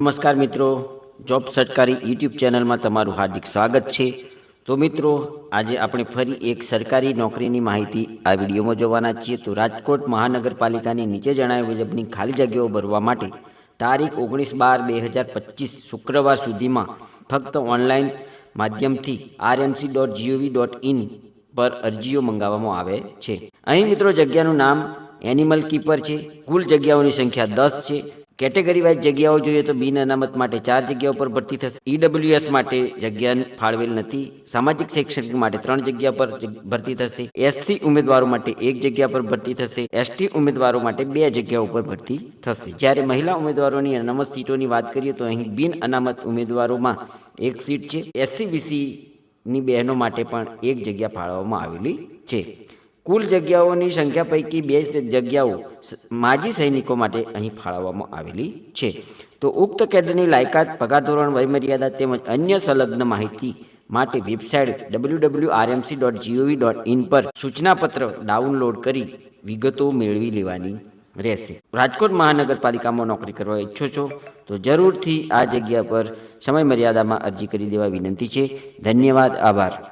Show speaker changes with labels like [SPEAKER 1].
[SPEAKER 1] નમસ્કાર મિત્રો, જોબ સરકારી યુટ્યુબ ચેનલમાં તમારું હાર્દિક સ્વાગત છે. તો મિત્રો, આજે આપણે ફરી એક સરકારી નોકરીની માહિતી આ વિડીયોમાં જોવાના છીએ. તો રાજકોટ મહાનગરપાલિકાની નીચે જણાવ્યા મુજબની ખાલી જગ્યાઓ ભરવા માટે તારીખ ઓગણીસ બાર બે હજાર પચીસ શુક્રવાર સુધીમાં ફક્ત ઓનલાઈન માધ્યમથી RMC dot G O V dot in પર અરજીઓ મંગાવવામાં આવે છે. અહીં મિત્રો, જગ્યાનું નામ એનિમલ કીપર છે. કુલ જગ્યાઓની સંખ્યા દસ છે. કેટેગરી વાઇઝ જગ્યાઓ જોઈએ તો બિન અનામત માટે ચાર જગ્યાઓ પર ભરતી થશે. ઈડબ્લ્યુએસ માટે જગ્યા ફાળવેલ નથી. સામાજિક શૈક્ષણિક માટે ત્રણ જગ્યા પર ભરતી થશે. એસસી ઉમેદવારો માટે એક જગ્યા પર ભરતી થશે. એસટી ઉમેદવારો માટે બે જગ્યાઓ પર ભરતી થશે. જ્યારે મહિલા ઉમેદવારોની અનામત સીટોની વાત કરીએ તો અહીં બિન અનામત ઉમેદવારોમાં એક સીટ છે. એસસી, બીસીની બહેનો માટે પણ એક જગ્યા ફાળવવામાં આવેલી છે. કુલ જગ્યાઓની સંખ્યા પૈકી બે જગ્યાઓ માજી સૈનિકો માટે અહીં ફાળવવામાં આવેલી છે. તો ઉક્ત કેડરની લાયકાત પગાર ધોરણ વયમર્યાદા તેમજ અન્ય સંલગ્ન માહિતી માટે website W W RMC dot G O V dot in પર સૂચનાપત્ર ડાઉનલોડ કરી વિગતો મેળવી લેવાની રહેશે. રાજકોટ મહાનગરપાલિકામાં નોકરી કરવા ઈચ્છો છો તો જરૂરથી આ જગ્યા પર સમય મર્યાદામાં અરજી કરી દેવા વિનંતી છે. ધન્યવાદ, આભાર.